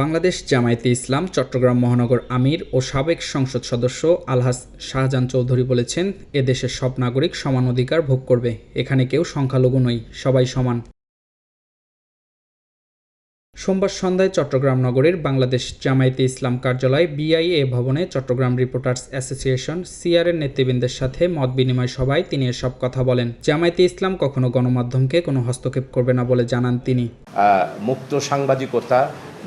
বাংলাদেশ জামায়াতে ইসলাম, চট্টগ্রাম মহানগর আমির ও সাবেক সংসদ সদস্য আলহাজ শাহজাহান চৌধুরী বলেছেন এদেশের সব নাগরিক সমান অধিকার ভোগ করবে, এখানে কেউ সংখ্যালঘু নই, সবাই সমান। সোমবার সন্ধ্যায় চট্টগ্রাম নগরের বাংলাদেশ জামায়াতে ইসলাম কার্যালয় বিআইএ ভবনে চট্টগ্রাম রিপোর্টার্স অ্যাসোসিয়েশন সিআরের নেতৃবৃন্দের সাথে মত বিনিময় সভায় তিনি এসব কথা বলেন। জামায়াতে ইসলাম কখনো গণমাধ্যমকে কোনো হস্তক্ষেপ করবে না বলে জানান তিনি। মুক্ত সাংবাদিকতা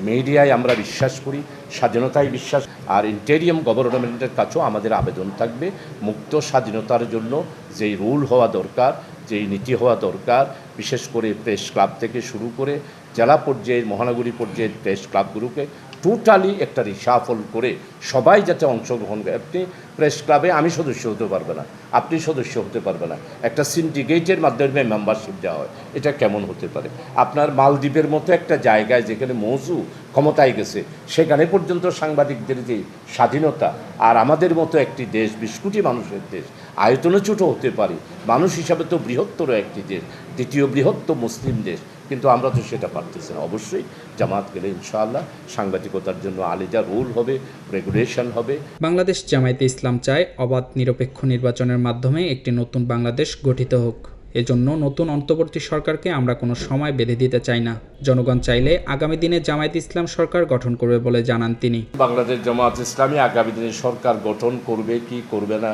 মিডিয়ায় আমরা বিশ্বাস করি, স্বাধীনতায় বিশ্বাস আর ইন্টেরিয়াম গভর্নমেন্টের কাছেও আমাদের আবেদন থাকবে, মুক্ত স্বাধীনতার জন্য যেই রুল হওয়া দরকার, যেই নীতি হওয়া দরকার, বিশেষ করে প্রেস ক্লাব থেকে শুরু করে জেলা পর্যায়ের মহানগরী পর্যায়ের প্রেস ক্লাবগুলোকে টোটালি একটা রিসাফল করে সবাই যাতে অংশগ্রহণ করে। আপনি প্রেস ক্লাবে আমি সদস্য হতে পারবে না, আপনি সদস্য হতে পারবে না। একটা সিন্ডিকেটের মাধ্যমে মেম্বারশিপ দেওয়া হয়, এটা কেমন হতে পারে? আপনার মালদ্বীপের মতো একটা জায়গায় যেখানে মৌজু ক্ষমতায় গেছে, সেখানে পর্যন্ত সাংবাদিকদের যে স্বাধীনতা, আর আমাদের মতো একটি দেশ, বিশ কোটি মানুষের দেশ আয়তনে ছোটো হতে পারে। মানুষ হিসাবে তো বৃহত্তর একটি দেশ দ্বিতীয় বৃহত্তর মুসলিম দেশ। কিন্তু আমরা তো সেটা পারতেছি না। অবশ্যই জামাত গেলে ইনশাআল্লাহ সাংবাদিকতার জন্য আলিদা রুল হবে রেগুলেশন হবে। বাংলাদেশ জামায়াতে ইসলাম চায় অবাধ নিরপেক্ষ নির্বাচনের মাধ্যমে একটি নতুন বাংলাদেশ গঠিত হোক। এজন্য নতুন অন্তর্বর্তী সরকারকে আমরা কোনো সময় বেঁধে দিতে চাই না। জনগণ চাইলে আগামী দিনে জামায়াত ইসলাম সরকার গঠন করবে বলে জানান তিনি। বাংলাদেশ জামায়াত ইসলামী আগামী দিনে সরকার গঠন করবে কি করবে না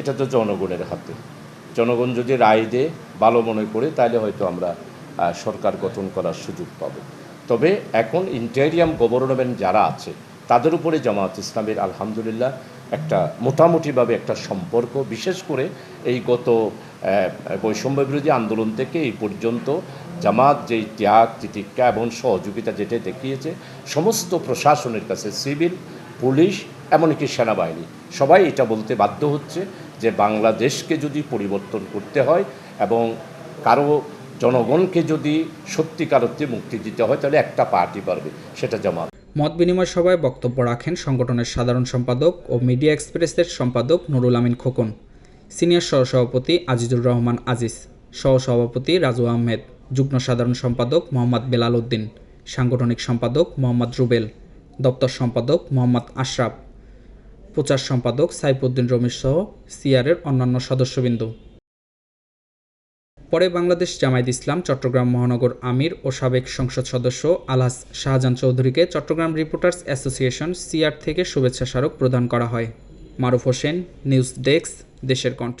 এটা তো জনগণের হাতে। জনগণ যদি রায় দেয়, ভালো মনে করে, তাহলে হয়তো আমরা সরকার গঠন করার সুযোগ পাব। তবে এখন ইন্টেরিয়াম গভর্নমেন্ট যারা আছে, তাদের উপরে জামাত ইসলামের আলহামদুলিল্লাহ একটা মোটামুটিভাবে একটা সম্পর্ক। বিশেষ করে এই গত বৈষম্য বিরোধী আন্দোলন থেকে এই পর্যন্ত জামাত যেই ত্যাগ, তিতিক্ষা এবং সহযোগিতা যেটা দেখিয়েছে, সমস্ত প্রশাসনের কাছে, সিভিল, পুলিশ, এমনকি সেনাবাহিনী, সবাই এটা বলতে বাধ্য হচ্ছে। যে বাংলাদেশকে যদি পরিবর্তন করতে হয় এবং কারও জনগণকে যদি সত্যিকার অর্থে মুক্তি দিতে হয়, তাহলে একটা পার্টি পারবে, সেটা জামাত। মত বিনিময় সভায় বক্তব্য রাখেন সংগঠনের সাধারণ সম্পাদক ও মিডিয়া এক্সপ্রেসের সম্পাদক নুরুল আমিন খোকন, সিনিয়র সহসভাপতি আজিজুর রহমান আজিজ, সহসভাপতি রাজু আহমেদ, যুগ্ম সাধারণ সম্পাদক মোহাম্মদ বেলাল উদ্দিন, সাংগঠনিক সম্পাদক মোহাম্মদ রুবেল, দপ্তর সম্পাদক মোহাম্মদ আশরাফ। প্রচার সম্পাদক সাইফুদ্দিন রমিশ সহ সিআরের অন্যান্য সদস্যবৃন্দ। পরে বাংলাদেশ জামায়াত ইসলাম চট্টগ্রাম মহানগর আমির ও সাবেক সংসদ সদস্য আলহাস শাহজাহান চৌধুরীকে চট্টগ্রাম রিপোর্টার্স অ্যাসোসিয়েশন সিআর থেকে শুভেচ্ছা স্মারক প্রদান করা হয়। মারুফ হোসেন, নিউজ ডেস্ক, দেশের কণ্ঠ।